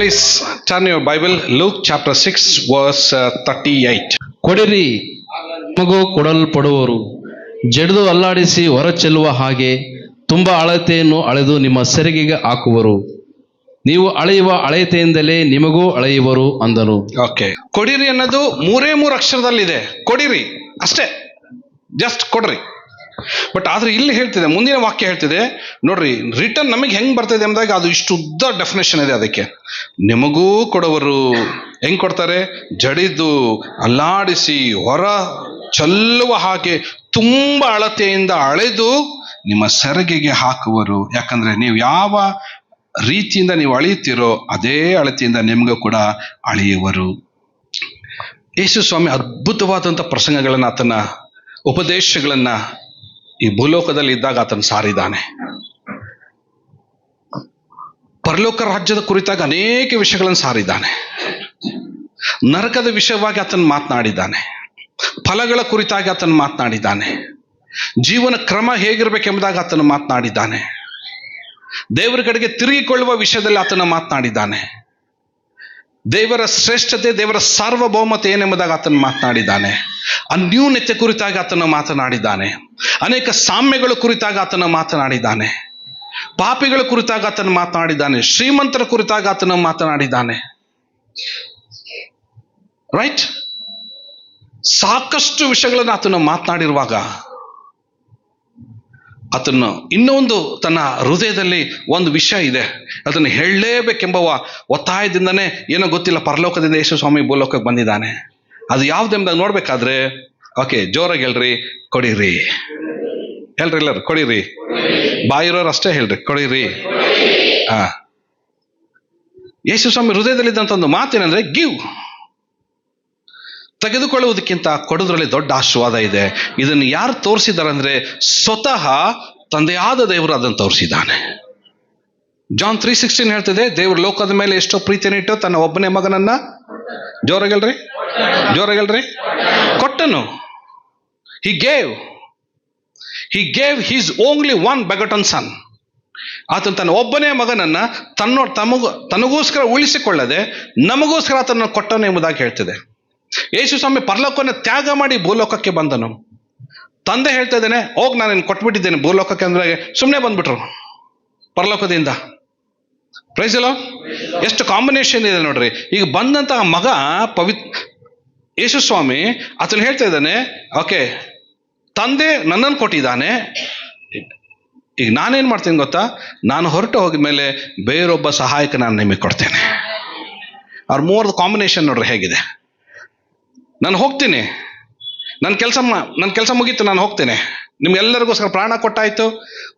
Please turn your Bible, Luke chapter 6, verse uh, 38. ಕೊಡಿರಿ ಮಗು ಕೊಡಲ್ಪಡುವರು. ಜಡಿದು ಅಲ್ಲಾಡಿಸಿ ಹೊರ ಚೆಲ್ಲುವ ಹಾಗೆ ತುಂಬ ಅಳತೆಯನ್ನು ಅಳೆದು ನಿಮ್ಮ ಸೆರಿಗೆಗೆ ಹಾಕುವರು. ನೀವು ಅಳೆಯುವ ಅಳತೆಯಿಂದಲೇ ನಿಮಗೂ ಅಳೆಯುವರು ಅಂದನು. ಓಕೆ ಕೊಡಿರಿ ಅನ್ನೋದು ಮೂರೇ ಮೂರು ಅಕ್ಷರದಲ್ಲಿದೆ. ಕೊಡಿರಿ. ಅಷ್ಟೇ. ಜಸ್ಟ್ ಕೊಡ್ರಿ. ಬಟ್ ಆದ್ರೆ ಇಲ್ಲಿ ಹೇಳ್ತಿದೆ, ಮುಂದಿನ ವಾಕ್ಯ ಹೇಳ್ತಿದೆ, ನೋಡ್ರಿ ರಿಟರ್ನ್ ನಮಗೆ ಹೆಂಗ್ ಬರ್ತದೆ ಅಂದಾಗ ಅದು ಇಷ್ಟು ಉದ್ದ ಡೆಫಿನೇಷನ್ ಇದೆ ಅದಕ್ಕೆ. ನಿಮಗೂ ಕೊಡುವರು ಹೆಂಗ್ ಕೊಡ್ತಾರೆ? ಜಡಿದು ಅಲ್ಲಾಡಿಸಿ ಹೊರ ಚಲ್ಲುವ ಹಾಗೆ ತುಂಬ ಅಳತೆಯಿಂದ ಅಳೆದು ನಿಮ್ಮ ಸೆರಗಿಗೆ ಹಾಕುವರು. ಯಾಕಂದ್ರೆ ನೀವು ಯಾವ ರೀತಿಯಿಂದ ನೀವು ಅಳೆಯುತ್ತೀರೋ ಅದೇ ಅಳತೆಯಿಂದ ನಿಮಗೂ ಕೂಡ ಅಳೆಯುವರು. ಯೇಸು ಸ್ವಾಮಿ ಅದ್ಭುತವಾದಂಥ ಪ್ರಸಂಗಗಳನ್ನು, ಆತನ ಉಪದೇಶಗಳನ್ನ ಈ ಭೂಲೋಕದಲ್ಲಿ ಇದ್ದಾಗ ಆತನು ಸಾರಿದ್ದಾನೆ ಪರಲೋಕ ರಾಜ್ಯದ ಕುರಿತಾಗಿ ಅನೇಕ ವಿಷಯಗಳನ್ನು ಸಾರಿದ್ದಾನೆ ನರಕದ ವಿಷಯವಾಗಿ ಆತನು ಮಾತನಾಡಿದ್ದಾನೆ ಫಲಗಳ ಕುರಿತಾಗಿ ಆತನು ಮಾತನಾಡಿದ್ದಾನೆ ಜೀವನ ಕ್ರಮ ಹೇಗಿರ್ಬೇಕೆಂಬುದಾಗ ಆತನು ಮಾತನಾಡಿದ್ದಾನೆ ದೇವರ ಕಡೆಗೆ ತಿರುಗಿಕೊಳ್ಳುವ ವಿಷಯದಲ್ಲಿ ಆತನ ಮಾತನಾಡಿದ್ದಾನೆ ದೇವರ ಶ್ರೇಷ್ಠತೆ, ದೇವರ ಸಾರ್ವಭೌಮತೆ ಏನೆಂಬುದಾಗಿ ಆತನು ಮಾತನಾಡಿದ್ದಾನೆ. ಅನ್ಯೂನ್ಯತೆ ಕುರಿತಾಗಿ ಆತನು ಮಾತನಾಡಿದ್ದಾನೆ. ಅನೇಕ ಸಾಮ್ಯಗಳ ಕುರಿತಾಗಿ ಆತನು ಮಾತನಾಡಿದ್ದಾನೆ. ಪಾಪಿಗಳ ಕುರಿತಾಗಿ ಆತನು ಮಾತನಾಡಿದ್ದಾನೆ. ಶ್ರೀಮಂತರ ಕುರಿತಾಗಿ ಆತನು ಮಾತನಾಡಿದ್ದಾನೆ. ರೈಟ್ ಸಾಕಷ್ಟು ವಿಷಯಗಳನ್ನು ಆತನು ಮಾತನಾಡಿರುವಾಗ ಆತನು ಇನ್ನೊಂದು ತನ್ನ ಹೃದಯದಲ್ಲಿ ಒಂದು ವಿಷಯ ಇದೆ. ಅದನ್ನು ಹೇಳಲೇಬೇಕೆಂಬ ಒತ್ತಾಯದಿಂದನೇ ಏನೋ ಗೊತ್ತಿಲ್ಲ, ಪರಲೋಕದಿಂದ ಯೇಸು ಸ್ವಾಮಿ ಭೂಲೋಕಕ್ಕೆ ಬಂದಿದ್ದಾನೆ. ಅದು ಯಾವ್ದೆಂಬುದಾಗ ನೋಡ್ಬೇಕಾದ್ರೆ, ಓಕೆ, ಜೋರಾಗಿ ಹೇಳ್ರಿ, ಕೊಡಿರಿ. ಹೇಳ್ರಿ ಎಲ್ಲರು, ಕೊಡಿರಿ. ಬಾಯಿರೋರು ಅಷ್ಟೇ ಹೇಳ್ರಿ, ಕೊಡಿರಿ. ಹಾ. ಯೇಸು ಸ್ವಾಮಿ ಹೃದಯದಲ್ಲಿದ್ದಂಥ ಒಂದು ಮಾತೇನೆಂದ್ರೆ, ಗಿವ್. ತೆಗೆದುಕೊಳ್ಳುವುದಕ್ಕಿಂತ ಕೊಡೋದ್ರಲ್ಲಿ ದೊಡ್ಡ ಆಶೀರ್ವಾದ ಇದೆ. ಇದನ್ನು ಯಾರು ತೋರಿಸಿದ್ದಾರೆ ಅಂದ್ರೆ ಸ್ವತಃ ತಂದೆಯಾದ ದೇವರು ಅದನ್ನು ತೋರಿಸಿದ್ದಾನೆ. ಜಾನ್ ತ್ರೀ ಸಿಕ್ಸ್ಟೀನ್ ಹೇಳ್ತಿದೆ, ದೇವರು ಲೋಕದ ಮೇಲೆ ಎಷ್ಟೋ ಪ್ರೀತಿಯನ್ನು ಇಟ್ಟು ತನ್ನ ಒಬ್ಬನೇ ಮಗನನ್ನ ಜೋರಾಗಲ್ರಿ? ಜೋರಾಗಲ್ರಿ? ಕೊಟ್ಟನು. He gave he gave his only one begotten son ಆತನು ತನ್ನ ಒಬ್ಬನೇ ಮಗನನ್ನ ತನ್ನ ತಮಗ ತನಗೋಸ್ಕರ ಉಳಿಸಿಕೊಳ್ಳದೆ ನಮಗೋಸ್ಕರ ಆತನ ಕೊಟ್ಟನು ಎಂಬುದಾಗಿ ಹೇಳ್ತಿದೆ. ಯೇಸು ಸ್ವಾಮಿ ಪರಲೋಕವನ್ನು ತ್ಯಾಗ ಮಾಡಿ ಭೂಲೋಕಕ್ಕೆ ಬಂದನು. ತಂದೆ ಹೇಳ್ತಾ ಇದ್ದೇನೆ, ಹೋಗಿ ನಾನು ನಿನ್ನ ಕೊಟ್ಬಿಟ್ಟಿದ್ದೇನೆ ಭೂಲೋಕಕ್ಕೆ ಅಂದ್ರೆ ಸುಮ್ಮನೆ ಬಂದ್ಬಿಟ್ರು ಪರಲೋಕದಿಂದ. ಪ್ರೈಸ್ ಅಲ್ಲ ಎಷ್ಟು ಕಾಂಬಿನೇಷನ್ ಇದೆ ನೋಡ್ರಿ. ಈಗ ಬಂದಂತಹ ಮಗ ಪವಿತ್, ಯೇಸು ಸ್ವಾಮಿ ಆತನು ಹೇಳ್ತಾ ಇದ್ದಾನೆ, ಓಕೆ, ತಂದೆ ನನ್ನನ್ನು ಕೊಟ್ಟಿದ್ದಾನೆ. ಈಗ ನಾನೇನು ಮಾಡ್ತೀನಿ ಗೊತ್ತಾ? ನಾನು ಹೊರಟು ಹೋಗಿದ ಮೇಲೆ ಬೇರೊಬ್ಬ ಸಹಾಯಕ ನಾನು ನಿಮಗೆ ಕೊಡ್ತೇನೆ. ಅವ್ರ ಮೂವರ್ದು ಕಾಂಬಿನೇಷನ್ ನೋಡ್ರಿ ಹೇಗಿದೆ. ನಾನು ಹೋಗ್ತೀನಿ. ನನ್ನ ಕೆಲಸ ನನ್ನ ಕೆಲಸ ಮುಗೀತು, ನಾನು ಹೋಗ್ತೇನೆ. ನಿಮ್ಗೆಲ್ಲರಿಗೋಸ್ಕರ ಪ್ರಾಣ ಕೊಟ್ಟಾಯ್ತು,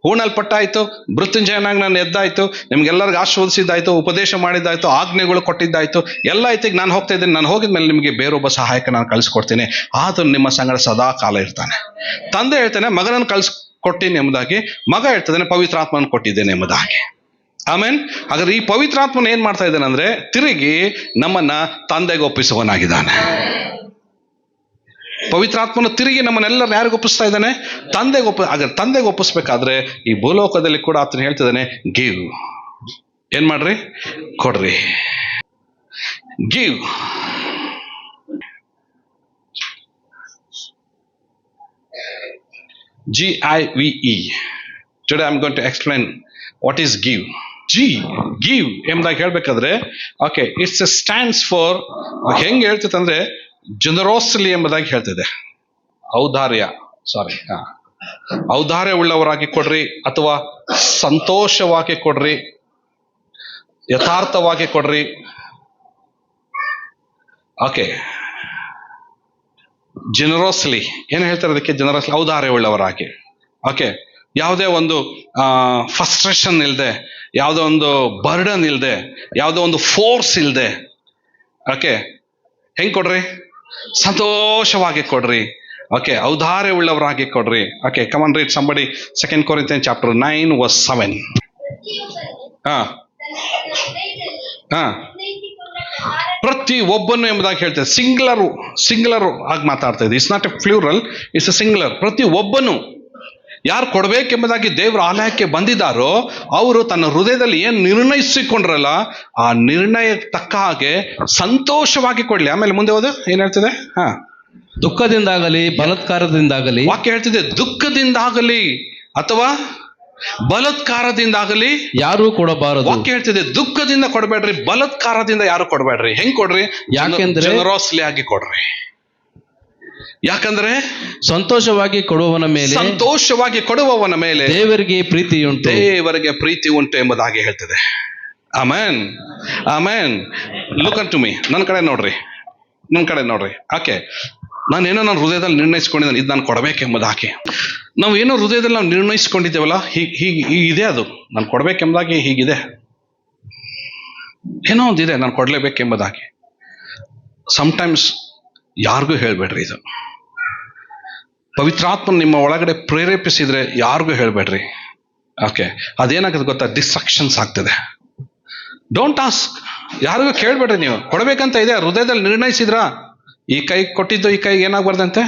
ಹೂಣಲ್ಪಟ್ಟಾಯ್ತು, ಮೃತ್ಯುಂಜಯನಾಗಿ ನಾನು ಎದ್ದಾಯ್ತು, ನಿಮ್ಗೆಲ್ಲರಿಗೂ ಆಶ್ವಾದಿಸಿದ್ದಾಯ್ತು ಉಪದೇಶ ಮಾಡಿದ್ದಾಯ್ತು, ಆಜ್ಞೆಗಳು ಕೊಟ್ಟಿದ್ದಾಯ್ತು, ಎಲ್ಲ ಐತಿಗೆ ನಾನು ಹೋಗ್ತಾ ಇದ್ದೀನಿ. ನಾನು ಹೋಗಿದ ಮೇಲೆ ನಿಮಗೆ ಬೇರೊಬ್ಬ ಸಹಾಯಕ ನಾನು ಕಳಿಸ್ಕೊಡ್ತೀನಿ. ಆತನು ನಿಮ್ಮ ಸಂಗಡ ಸದಾ ಕಾಲ ಇರ್ತಾನೆ. ತಂದೆ ಹೇಳ್ತಾನೆ, ಮಗನನ್ನು ಕಳಿಸ್ಕೊಟ್ಟಿನಿ ಎಂಬುದಾಗಿ, ಮಗ ಹೇಳ್ತಾನೆ ಪವಿತ್ರಾತ್ಮನ ಕೊಟ್ಟಿದ್ದೇನೆ ಎಂಬುದಾಗಿ. ಆಮೇನ್, ಹಾಗಾದ್ರೆ ಈ ಪವಿತ್ರಾತ್ಮನ ಏನ್ ಮಾಡ್ತಾ ಇದ್ದಾನೆ ಅಂದ್ರೆ, ತಿರುಗಿ ನಮ್ಮನ್ನ ತಂದೆಗೆ ಒಪ್ಪಿಸುವನಾಗಿದ್ದಾನೆ ಪವಿತ್ರಾತ್ಮನ ತಿರುಗಿ ನಮ್ಮನ್ನೆಲ್ಲರನ್ನ ಯಾರಿಗೆ ಒಪ್ಪಿಸ್ತಾ ಇದ್ದಾನೆ? ತಂದೆಗೆ ಒಪ್ಪ ಹಾಗಾದ್ರೆ ತಂದೆಗೆ ಒಪ್ಪಿಸ್ಬೇಕಾದ್ರೆ ಈ ಭೂಲೋಕದಲ್ಲಿ ಕೂಡ ಆತನ ಹೇಳ್ತಿದ್ದಾನೆ, ಗಿವ್. ಏನ್ ಮಾಡ್ರಿ? ಕೊಡ್ರಿ. Give. G I V E today am going to explain what is give G give ಎಂಬುದಾಗಿ ಹೇಳ್ಬೇಕಾದ್ರೆ ಓಕೆ ಇಟ್ಸ್ ಸ್ಟ್ಯಾಂಡ್ಸ್ ಫಾರ್ ಹೆಂಗೆ ಹೇಳ್ತಿತ್ತಂದ್ರೆ ಅಂದ್ರೆ ಜನರೋಸ್ಲಿ ಎಂಬುದಾಗಿ ಹೇಳ್ತಿದೆ ಔದಾರ್ಯ ಸಾರಿ ಔದಾರ್ಯ ಉಳ್ಳವರಾಗಿ ಕೊಡ್ರಿ ಅಥವಾ ಸಂತೋಷವಾಗಿ ಕೊಡ್ರಿ, ಯಥಾರ್ಥವಾಗಿ ಕೊಡ್ರಿ. ಓಕೆ ಜನರೋಸ್ಲಿ ಏನು ಹೇಳ್ತಾರೆ ಅದಕ್ಕೆ? ಜನರೋಸ್ಲಿ ಔದಾರ್ಯ ಉಳ್ಳವರಾಗಿ ಓಕೆ ಯಾವುದೇ ಒಂದು ಫಸ್ಟ್ರೇಷನ್ ಇಲ್ಲದೆ ಯಾವುದೋ ಒಂದು ಬರ್ಡನ್ ಇಲ್ಲದೆ ಯಾವುದೋ ಒಂದು ಫೋರ್ಸ್ ಇಲ್ಲದೆ ಓಕೆ ಹೆಂಗ್ ಕೊಡ್ರಿ? ಸಂತೋಷವಾಗಿ ಕೊಡ್ರಿ. ಓಕೆ ಔದಾರ್ಯ ಉಳ್ಳವರಾಗಿ ಕೊಡ್ರಿ. Okay come on read somebody second Corinthian chapter nine verse seven ಹಾ. ಹಾ. ಪ್ರತಿ ಒಬ್ಬನು ಎಂಬುದಾಗಿ ಹೇಳ್ತೇವೆ ಸಿಂಗ್ಲರು ಸಿಂಗ್ಲರು ಆಗಿ ಮಾತಾಡ್ತಾ ಇದೆ it's not a plural it's a singular ಪ್ರತಿ ಒಬ್ಬನು ಯಾರು ಕೊಡಬೇಕೆಂಬುದಾಗಿ ದೇವರ ಆಲಯಕ್ಕೆ ಬಂದಿದ್ದಾರೋ ಅವರು ತನ್ನ ಹೃದಯದಲ್ಲಿ ಏನು ನಿರ್ಣಯಿಸಿಕೊಂಡ್ರಲ್ಲ ಆ ನಿರ್ಣಯಕ್ಕೆ ತಕ್ಕ ಹಾಗೆ ಸಂತೋಷವಾಗಿ ಕೊಡ್ಲಿ. ಆಮೇಲೆ ಮುಂದೆ ಹೋದ ಏನ್ ಹೇಳ್ತಿದೆ? ಹಾ. ದುಃಖದಿಂದಾಗಲಿ ಬಲತ್ಕಾರದಿಂದಾಗಲಿ. ವಾಕ್ಯ ಹೇಳ್ತಿದೆ ದುಃಖದಿಂದಾಗಲಿ ಅಥವಾ ಬಲತ್ಕಾರದಿಂದಾಗಲಿ ಯಾರು ಕೊಡಬಾರದು. ವಾಕ್ಯ ಹೇಳ್ತಿದೆ ದುಃಖದಿಂದ ಕೊಡಬೇಡ್ರಿ ಬಲತ್ಕಾರದಿಂದ ಯಾರು ಕೊಡಬೇಡ್ರಿ. ಹೆಂಗ್ ಕೊಡ್ರಿ? ಯಾಕೆಂದ್ರೆ- ಜನರಾಸ್ಲಿ ಆಗಿ ಕೊಡ್ರಿ. ಯಾಕಂದ್ರೆ ಸಂತೋಷವಾಗಿ ಕೊಡುವವನ ಮೇಲೆ ಸಂತೋಷವಾಗಿ ಕೊಡುವವನ ಮೇಲೆ ದೇವರಿಗೆ ಪ್ರೀತಿ ಉಂಟು. ದೇವರಿಗೆ ಪ್ರೀತಿ ಉಂಟು ಎಂಬುದಾಗಿ ಹೇಳ್ತದೆ. Amen. Amen. Look to me ನನ್ನ ಕಡೆ ನೋಡ್ರಿ. ನನ್ನ ಕಡೆ ನೋಡ್ರಿ. ಓಕೆ. ಏನೋ ನನ್ನ ಹೃದಯದಲ್ಲಿ ನಿರ್ಣಯಿಸ್ಕೊಂಡಿದ್ದೇನೆ. ಇದು ನಾನು ಕೊಡಬೇಕೆಂಬುದಾಗಿ. ನಾವು ಏನೋ ಹೃದಯದಲ್ಲಿ ನಾವು ನಿರ್ಣಯಿಸ್ಕೊಂಡಿದ್ದೇವಲ್ಲ ಹೀಗೆ ಹೀಗೆ ಹೀಗಿದೆ ಅದು. ನಾನು ಕೊಡಬೇಕೆಂಬುದಾಗಿ ಹೀಗಿದೆ. ಏನೋ ಒಂದಿದೆ ನಾನು ಕೊಡಲೇಬೇಕೆಂಬುದಾಗಿ. ಸಮ್ಟೈಮ್ಸ್ ಯಾರಿಗೂ ಹೇಳಬೇಡ್ರಿ ಇದು. ಪವಿತ್ರಾತ್ಮ ನಿಮ್ಮ ಒಳಗಡೆ ಪ್ರೇರೇಪಿಸಿದ್ರೆ ಯಾರಿಗೂ ಹೇಳಬೇಡ್ರಿ. ಓಕೆ ಅದೇನಾಗುತ್ತೆ ಗೊತ್ತಾ? ಡಿಸ್ಟ್ರಕ್ಷನ್ಸ್ ಆಗ್ತದೆ. ಡೋಂಟ್ ಆಸ್ಕ್ ಯಾರಿಗೂ ಕೇಳಬೇಡ್ರಿ ನೀವು. ಕೊಡಬೇಕಂತ ಇದೆ. ಹೃದಯದಲ್ಲಿ ನಿರ್ಣಯಿಸಿದ್ರ? ಈ ಕೈ ಕೊಟ್ಟಿದ್ದು ಈ ಕೈಗೆ ಏನಾಗ್ಬಾರ್ದಂತೆ?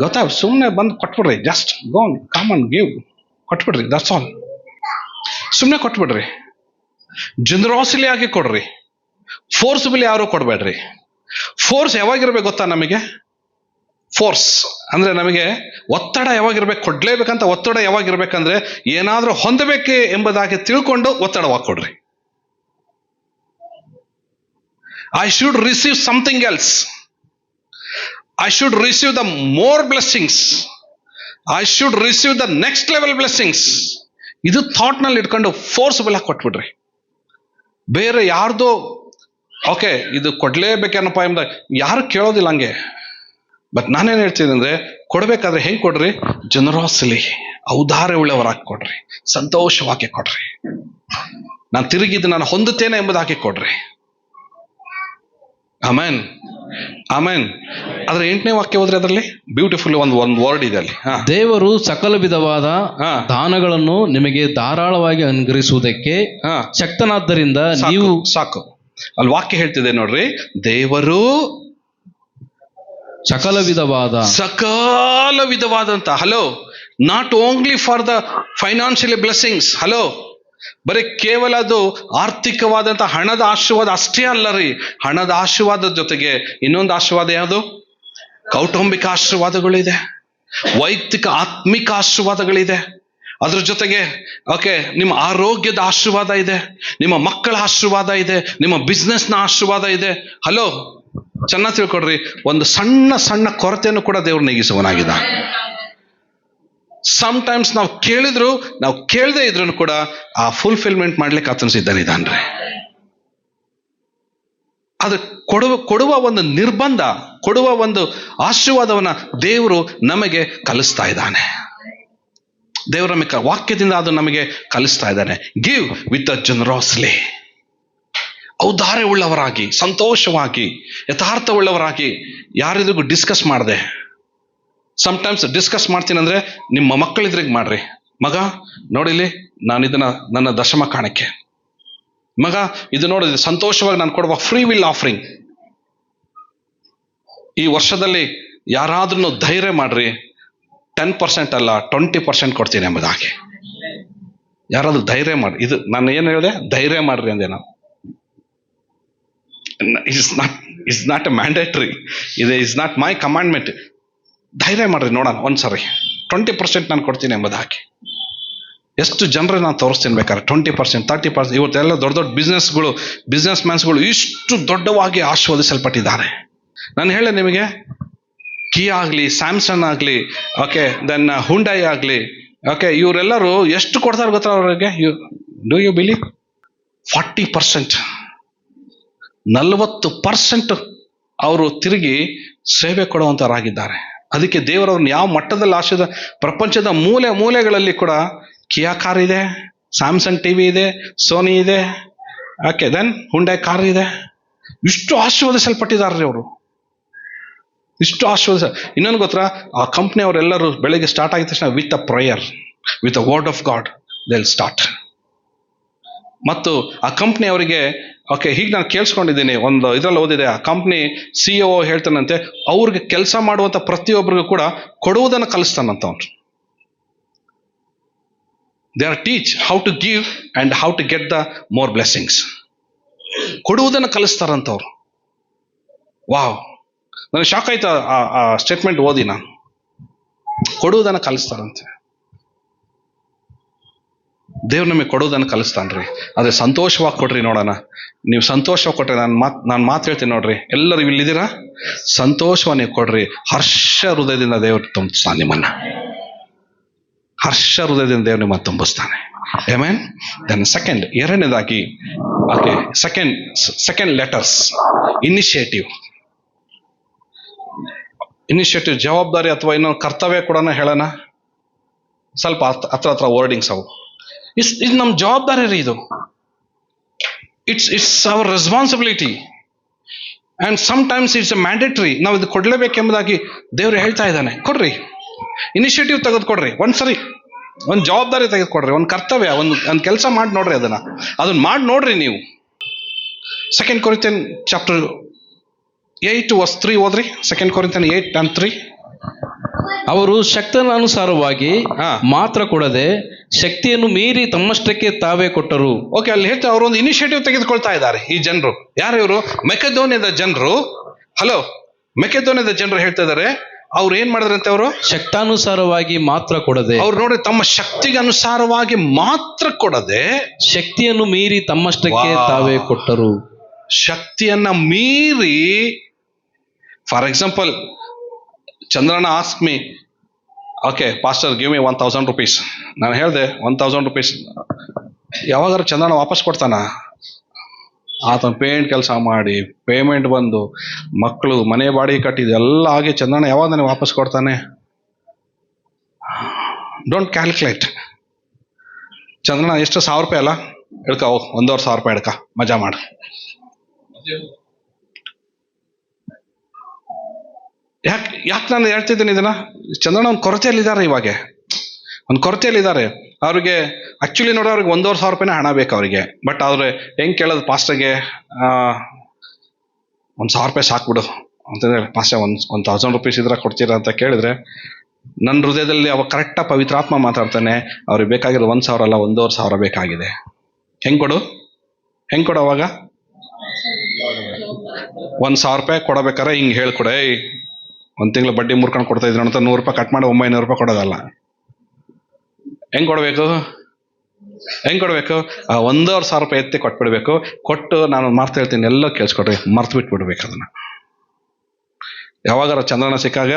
ಗೊತ್ತಾ? ಸುಮ್ಮನೆ ಬಂದು ಕೊಟ್ಬಿಡ್ರಿ. Just go on come on give ಕೊಟ್ಬಿಡ್ರಿ. That's all ಸುಮ್ಮನೆ ಕೊಟ್ಬಿಡ್ರಿ. ಜನರಾಸಿಲಿ ಆಗಿ ಕೊಡ್ರಿ. ಫೋರ್ಸ್ಬಲಿ ಯಾರು ಕೊಡಬೇಡ್ರಿ. ಫೋರ್ಸ್ ಯಾವಾಗಿರ್ಬೇಕು ಗೊತ್ತಾ ನಮಗೆ? ಫೋರ್ಸ್ ಅಂದ್ರೆ ನಮಗೆ ಒತ್ತಡ ಯಾವಾಗಿರ್ಬೇಕು, ಕೊಡ್ಲೇಬೇಕಂತ ಒತ್ತಡ ಯಾವಾಗಿರ್ಬೇಕಂದ್ರೆ ಏನಾದರೂ ಹೊಂದಬೇಕೆ ಎಂಬುದಾಗಿ ತಿಳ್ಕೊಂಡು ಒತ್ತಡವಾಗಿ ಕೊಡ್ರಿ. I should receive something else I should receive the more blessings I should receive the next level blessings ಇದು ಥಾಟ್ನಲ್ಲಿ ಇಟ್ಕೊಂಡು ಫೋರ್ಸ್ಬಲ್ ಆಗಿ ಕೊಟ್ಬಿಡ್ರಿ. ಬೇರೆ ಯಾರ್ದೋ ಓಕೆ ಇದು ಕೊಡ್ಲೇಬೇಕೇನಪ್ಪ ಎಂಬ ಯಾರು ಕೇಳೋದಿಲ್ಲ ಹಂಗೆ. ಬಟ್ ನಾನೇನು ಹೇಳ್ತೀನಿ ಅಂದ್ರೆ ಕೊಡ್ಬೇಕಾದ್ರೆ ಹೆಂಗೆ ಕೊಡ್ರಿ? ಜನರಾಸಲಿ ಔದಾರ್ಯ ಉಳ್ಳವರಾಗಿ ಕೊಡ್ರಿ. ಸಂತೋಷವಾಗಿ ಕೊಡ್ರಿ. ನಾನು ತಿರುಗಿದ್ದು ನಾನು ಹೊಂದುತ್ತೇನೆ ಎಂಬುದಾಗಿ ಕೊಡ್ರಿ. ಆಮೇನ್ ಆಮೇನ್ ಅದ್ರ ಎಂಟನೇ ವಾಕ್ಯ ಹೋದ್ರೆ ಅದರಲ್ಲಿ? ಬ್ಯೂಟಿಫುಲ್ ಒಂದು ಒಂದು ವರ್ಡ್ ಇದೆ ಅಲ್ಲಿ. ದೇವರು ಸಕಲ ವಿಧವಾದ ದಾನಗಳನ್ನು ನಿಮಗೆ ಧಾರಾಳವಾಗಿ ಅನುಗ್ರಹಿಸುವುದಕ್ಕೆ ಶಕ್ತನಾದ್ದರಿಂದ ನೀವು ಸಾಕು. ಅಲ್ಲಿ ವಾಕ್ಯ ಹೇಳ್ತಿದೆ ನೋಡ್ರಿ. ದೇವರು ಸಕಲ ವಿಧವಾದ ಸಕಾಲ ವಿಧವಾದಂತ hello not only for the financially blessings hello ಬರೀ ಕೇವಲ ಅದು ಆರ್ಥಿಕವಾದಂತಹ ಹಣದ ಆಶೀರ್ವಾದ ಅಷ್ಟೇ ಅಲ್ಲ ರೀ. ಹಣದ ಆಶೀರ್ವಾದದ ಜೊತೆಗೆ ಇನ್ನೊಂದು ಆಶೀರ್ವಾದ ಯಾವುದು? ಕೌಟುಂಬಿಕ ಆಶೀರ್ವಾದಗಳಿದೆ ವೈಯಕ್ತಿಕ ಆತ್ಮಿಕ ಆಶೀರ್ವಾದಗಳಿದೆ. ಅದ್ರ ಜೊತೆಗೆ ಓಕೆ ನಿಮ್ಮ ಆರೋಗ್ಯದ ಆಶೀರ್ವಾದ ಇದೆ, ನಿಮ್ಮ ಮಕ್ಕಳ ಆಶೀರ್ವಾದ ಇದೆ, ನಿಮ್ಮ ಬಿಸ್ನೆಸ್ನ ಆಶೀರ್ವಾದ ಇದೆ. ಹಲೋ ಚೆನ್ನಾಗಿ ತಿಳ್ಕೊಡ್ರಿ ಒಂದು ಸಣ್ಣ ಸಣ್ಣ ಕೊರತೆಯನ್ನು ಕೂಡ ದೇವ್ರು ಸಮ್ ಟೈಮ್ಸ್ ನಾವು ಕೇಳಿದ್ರು, ನಾವು ಕೇಳದೆ ಇದ್ರು ಕೂಡ ಆ ಫುಲ್ಫಿಲ್ಮೆಂಟ್ ಮಾಡ್ಲಿಕ್ಕೆ ಆತನ ಸಿದ್ಧನಿದ್ದಾನ್ರಿ. ಅದು ಕೊಡುವ ಕೊಡುವ ಒಂದು ನಿರ್ಬಂಧ, ಕೊಡುವ ಒಂದು ಆಶೀರ್ವಾದವನ್ನ ದೇವರು ನಮಗೆ ಕಲಿಸ್ತಾ ಇದ್ದಾನೆ. ದೇವರ ಮಿಕ್ಕ ವಾಕ್ಯದಿಂದ ಅದು ನಮಗೆ ಕಲಿಸ್ತಾ ಇದ್ದಾನೆ. ಗಿವ್ ವಿತ್ ಅ ಜನರಾಸ್ಲಿ ಔದಾರ್ಯ ಉಳ್ಳವರಾಗಿ ಸಂತೋಷವಾಗಿ, ಯಥಾರ್ಥವುಳ್ಳವರಾಗಿ ಯಾರಿದ್ರಿಗೂ ಡಿಸ್ಕಸ್ ಮಾಡದೆ. ಟೈಮ್ಸ್ ಡಿಸ್ಕಸ್ ಮಾಡ್ತೀನಿ ಅಂದ್ರೆ ನಿಮ್ಮ ಮಕ್ಕಳಿದ್ರಿಗೆ ಮಾಡ್ರಿ. ಮಗ ನೋಡಿಲಿ ನಾನು ಇದನ್ನ ನನ್ನ ದಶಮ ಕಾಣಿಕೆ. ಮಗ, ಇದು ನೋಡಿದ್ರೆ ಸಂತೋಷವಾಗಿ ನಾನು ಕೊಡುವ ಫ್ರೀ ವಿಲ್ ಆಫರಿಂಗ್ ಈ ವರ್ಷದಲ್ಲಿ ಯಾರಾದ್ರೂ ಧೈರ್ಯ ಮಾಡ್ರಿ. ಟೆನ್ ಪರ್ಸೆಂಟ್ ಅಲ್ಲ ಟ್ವೆಂಟಿ ಪರ್ಸೆಂಟ್ ಕೊಡ್ತೀನಿ ಎಂಬುದಾಗಿ ಯಾರಾದರೂ ಧೈರ್ಯ ಮಾಡಿ, ಇದು ನಾನು ಏನು ಹೇಳಿದೆ? ಧೈರ್ಯ ಮಾಡ್ರಿ ಅಂದೆ ನಾವು is not is not a mandatory ಇದು ಇಸ್ ನಾಟ್ ಮೈ ಕಮಾಂಡ್ಮೆಂಟ್ ಧೈರ್ಯ ಮಾಡ್ರಿ ನೋಡೋಣ ಒಂದ್ಸರಿ. ಟ್ವೆಂಟಿ ಪರ್ಸೆಂಟ್ ನಾನು ಕೊಡ್ತೀನಿ ಎಂಬುದಾಗಿ ಎಷ್ಟು ಜನರು ನಾನು ತೋರಿಸ್ತೀನಿ ಬೇಕಾದ್ರೆ ಟ್ವೆಂಟಿ ಪರ್ಸೆಂಟ್ ತರ್ಟಿ ಪರ್ಸೆಂಟ್ ಇವತ್ತೆಲ್ಲ ದೊಡ್ಡ ದೊಡ್ಡ ಬಿಸ್ನೆಸ್ಗಳು ಬಿಸ್ನೆಸ್ ಮ್ಯಾನ್ಸ್ಗಳು ಇಷ್ಟು ದೊಡ್ಡವಾಗಿ ಆಶೀರ್ವದಿಸಲ್ಪಟ್ಟಿದ್ದಾರೆ. ನಾನು ಹೇಳಿದೆ ನಿಮಗೆ ಕೀ ಆಗಲಿ ಸ್ಯಾಮ್ಸಂಗ್ ಆಗಲಿ ಓಕೆ ದೆನ್ ಹುಂಡೈ ಆಗಲಿ ಓಕೆ ಇವರೆಲ್ಲರೂ ಎಷ್ಟು ಕೊಡ್ತಾರೆ ಗೊತ್ತಾ ಅವ್ರಿಗೆ? You do you believe forty percent ನಲವತ್ತು ಪರ್ಸೆಂಟ್ ಅವರು ತಿರುಗಿ ಸೇವೆ ಕೊಡುವಂಥವರಾಗಿದ್ದಾರೆ ಅದಕ್ಕೆ ದೇವರವ್ರನ್ನ ಯಾವ ಮಟ್ಟದಲ್ಲಿ ಆಶೀರ್ವಾದ ಪ್ರಪಂಚದ ಮೂಲೆ ಮೂಲೆಗಳಲ್ಲಿ ಕೂಡ ಕಿಯಾ ಕಾರ್ ಇದೆ ಸ್ಯಾಮ್ಸಂಗ್ ಟಿವಿ ಇದೆ ಸೋನಿ ಇದೆ ಓಕೆ ದೆನ್ ಹುಂಡೈ ಕಾರ್ ಇದೆ. ಇಷ್ಟು ಆಶೀರ್ವದಿಸಲ್ಪಟ್ಟಿದ್ದಾರೆ ಅವರು. ಇಷ್ಟು ಆಶ್ವಾಸ. ಇನ್ನೊಂದು ಗೊತ್ತಾ, ಆ ಕಂಪ್ನಿ ಅವರೆಲ್ಲರೂ ಬೆಳಗ್ಗೆ ಸ್ಟಾರ್ಟ್ ಆಗಿದ ತಕ್ಷಣ with a prayer with a word of God then start ಮತ್ತು ಆ ಕಂಪ್ನಿ ಅವರಿಗೆ ಓಕೆ ಹೀಗೆ ನಾನು ಕೇಳಿಸ್ಕೊಂಡಿದ್ದೀನಿ, ಒಂದು ಇದರಲ್ಲಿ ಓದಿದೆ, ಆ ಕಂಪ್ನಿ ಸಿ ಒ ಹೇಳ್ತಾನಂತೆ, ಅವ್ರಿಗೆ ಕೆಲಸ ಮಾಡುವಂಥ ಪ್ರತಿಯೊಬ್ಬರಿಗೂ ಕೂಡ ಕೊಡುವುದನ್ನು ಕಲಿಸ್ತಾನಂತ ಅವನು they are teach how to give and how to get the more blessings ಕೊಡುವುದನ್ನು ಕಲಿಸ್ತಾರಂತವ್ರು. ವಾವ್ ನನಗೆ ಶಾಕ್ ಆಯ್ತು ಆ- ಸ್ಟೇಟ್ಮೆಂಟ್ ಓದಿ ನಾನು. ಕೊಡುವುದನ್ನು ಕಲಿಸ್ತಾರಂತೆ. ದೇವ್ರು ನಮಗೆ ಕೊಡೋದನ್ನು ಕಲಿಸ್ತಾನ್ರಿ. ಅದೇ ಸಂತೋಷವಾಗಿ ಕೊಡ್ರಿ ನೋಡೋಣ. ನೀವು ಸಂತೋಷವಾಗಿ ಕೊಟ್ರಿ ನಾನು ಮಾತು ನಾನು ಮಾತು ಹೇಳ್ತೀನಿ ನೋಡ್ರಿ. ಎಲ್ಲರೂ ಇಲ್ಲಿದ್ದೀರಾ? ಸಂತೋಷವಾಗಿ ನೀವು ಕೊಡ್ರಿ. ಹರ್ಷ ಹೃದಯದಿಂದ ದೇವ್ರು ತುಂಬಿಸ್ತಾನೆ ನಿಮ್ಮನ್ನ. ಹರ್ಷ ಹೃದಯದಿಂದ ದೇವ್ರು ನಿಮ್ಮನ್ನು ತುಂಬಿಸ್ತಾನೆ. ಏಮೇನ್ ದೆನ್ ಸೆಕೆಂಡ್ ಎರಡನೇದಾಗಿ okay second second letters initiative initiative ಜವಾಬ್ದಾರಿ ಅಥವಾ ಇನ್ನೊಂದು ಕರ್ತವ್ಯ ಕೂಡ ಹೇಳೋಣ? ಸ್ವಲ್ಪ ಹತ್ರ ಹತ್ರ ವರ್ಡಿಂಗ್ಸ್ ಅವು. ಇಸ್, ಇದು ನಮ್ಮ ಜವಾಬ್ದಾರಿ ರೀ ಇದು. It's it's our responsibility and sometimes it's a mandatory ನಾವು ಇದು ಕೊಡಲೇಬೇಕೆಂಬುದಾಗಿ ದೇವರು ಹೇಳ್ತಾ ಇದ್ದಾನೆ. ಕೊಡ್ರಿ. ಇನಿಷಿಯೇಟಿವ್ ತೆಗೆದುಕೊಡ್ರಿ. ಒಂದು ಸರಿ, ಒಂದು ಜವಾಬ್ದಾರಿ ತೆಗೆದುಕೊಡ್ರಿ. ಒಂದು ಕರ್ತವ್ಯ, ಒಂದು ಒಂದು ಕೆಲಸ ಮಾಡಿ ನೋಡ್ರಿ ಅದನ್ನ. ಅದನ್ನ ಮಾಡಿ ನೋಡ್ರಿ ನೀವು. Second Corinthian chapter eight verse three ಓದ್ರಿ second Corinthian eight and three ಅವರು ಶಕ್ತನಾನುಸಾರವಾಗಿ. ಮಾತ್ರ ಕೊಡದೆ ಶಕ್ತಿಯನ್ನು ಮೀರಿ ತಮ್ಮಷ್ಟಕ್ಕೆ ತಾವೇ ಕೊಟ್ಟರು. ಓಕೆ ಅಲ್ಲಿ ಹೇಳ್ತಾ ಅವರು ಒಂದು ಇನಿಷಿಯೇಟಿವ್ ತೆಗೆದುಕೊಳ್ತಾ ಇದ್ದಾರೆ ಈ ಜನರು. ಯಾರು ಇವರು? ಮೆಕೆದೋನಿಯದ ಜನರು. ಹಲೋ ಮೆಕೆದೋನಿಯದ ಜನರು ಹೇಳ್ತಾ ಇದ್ದಾರೆ ಅವ್ರು ಏನ್ ಮಾಡಿದ್ರಂತೆ ಅವರು? ಶಕ್ತಾನುಸಾರವಾಗಿ ಮಾತ್ರ ಕೊಡದೆ ಅವ್ರು ನೋಡಿ ತಮ್ಮ ಶಕ್ತಿಗೆ ಅನುಸಾರವಾಗಿ ಮಾತ್ರ ಕೊಡದೆ ಶಕ್ತಿಯನ್ನು ಮೀರಿ ತಮ್ಮಷ್ಟಕ್ಕೆ ತಾವೇ ಕೊಟ್ಟರು. ಶಕ್ತಿಯನ್ನ ಮೀರಿ ಫಾರ್ ಎಕ್ಸಾಂಪಲ್ ಚಂದ್ರನ ಆಸ್ಮಿ okay pastor give me one thousand rupees ನಾನು ಹೇಳಿದೆ ಒನ್ ತೌಸಂಡ್ ರುಪೀಸ್ ಯಾವಾಗಾರು ಚಂದ್ರನ ವಾಪಸ್ ಕೊಡ್ತಾನ? ಆತನ ಪೇಂಟ್ ಕೆಲಸ ಮಾಡಿ ಪೇಮೆಂಟ್ ಬಂದು ಮಕ್ಕಳು ಮನೆ ಬಾಡಿಗೆ ಕಟ್ಟಿದ್ದು ಎಲ್ಲ ಆಗಿ ಚಂದ್ರನ ಯಾವಾಗ ನನಗೆ ವಾಪಸ್ ಕೊಡ್ತಾನೆ? ಡೋಂಟ್ ಕ್ಯಾಲ್ಕುಲೇಟ್ ಚಂದ್ರನ, ಎಷ್ಟು ಸಾವಿರ ರೂಪಾಯಿ ಅಲ್ಲ? ಹಿಡ್ಕ ಒಂದೂವರೆ ಸಾವಿರ ರೂಪಾಯಿ ಹಿಡ್ಕ ಮಜಾ ಮಾಡು. ಯಾಕೆ ಯಾಕೆ ನಾನು ಹೇಳ್ತಿದ್ದೀನಿ ಇದನ್ನ? ಚಂದ್ರನ ಒಂದು ಕೊರತೆಯಲ್ಲಿದ್ದಾರೆ ಇವಾಗ. ಒಂದು ಕೊರತೆಯಲ್ಲಿದ್ದಾರೆ. ಅವ್ರಿಗೆ ಆಕ್ಚುಲಿ ನೋಡಿ, ಅವ್ರಿಗೆ ಒಂದೂವರೆ ಸಾವಿರ ರೂಪಾಯಿನ ಹಣ ಬೇಕು ಅವರಿಗೆ. ಬಟ್ ಅವ್ರೆ ಹೆಂಗ್ ಕೇಳೋದು ಪಾಸ್ಟರ್ಗೆ? ಒಂದು ಸಾವಿರ ರೂಪಾಯಿ ಸಾಕ್ಬಿಡು ಅಂತಂದ್ರೆ ಪಾಸ್ಟ ಒಂದು ಒಂದು ತೌಸಂಡ್ ರುಪೀಸ್ ಇದ್ರೆ ಕೊಡ್ತೀರಾ ಅಂತ ಕೇಳಿದ್ರೆ ನನ್ನ ಹೃದಯದಲ್ಲಿ ಅವ ಕರೆಕ್ಟಾಗಿ ಪವಿತ್ರಾತ್ಮ ಮಾತಾಡ್ತಾನೆ, ಅವ್ರಿಗೆ ಬೇಕಾಗಿರೋ ಒಂದು ಸಾವಿರ ಅಲ್ಲ, ಒಂದೂವರೆ ಸಾವಿರ ಬೇಕಾಗಿದೆ. ಹೆಂಗ್ ಕೊಡು? ಹೆಂಗ್ ಕೊಡು ಅವಾಗ? ಒಂದು ಸಾವಿರ ರೂಪಾಯಿ ಕೊಡಬೇಕಾದ್ರೆ ಹಿಂಗೆ ಹೇಳ್ಕೊಡೆ ಒಂದು ತಿಂಗಳು ಬಡ್ಡಿ ಮುರ್ಕೊಂಡು ಕೊಡ್ತಾ ಇದ್ರು ಅಂತ ನೂರು ರೂಪಾಯಿ ಕಟ್ ಮಾಡಿ ಒಂಬೈನೂರು ರೂಪಾಯಿ ಕೊಡೋದಲ್ಲ. ಹೆಂಗ್ ಕೊಡಬೇಕು? ಹೆಂಗ್ ಕೊಡಬೇಕು? ಆ, ಒಂದೂವರೆ ಸಾವಿರ ರೂಪಾಯಿ ಎತ್ತಿ ಕೊಟ್ಬಿಡ್ಬೇಕು. ಕೊಟ್ಟು ನಾನು ಮರ್ತು ಹೇಳ್ತೀನಿ, ಎಲ್ಲ ಕೇಳಿಸ್ಕೊಡ್ರಿ, ಮರ್ತು ಬಿಟ್ಬಿಡ್ಬೇಕು ಅದನ್ನ. ಯಾವಾಗಾರ ಚಂದ್ರನ ಸಿಕ್ಕಾಗ?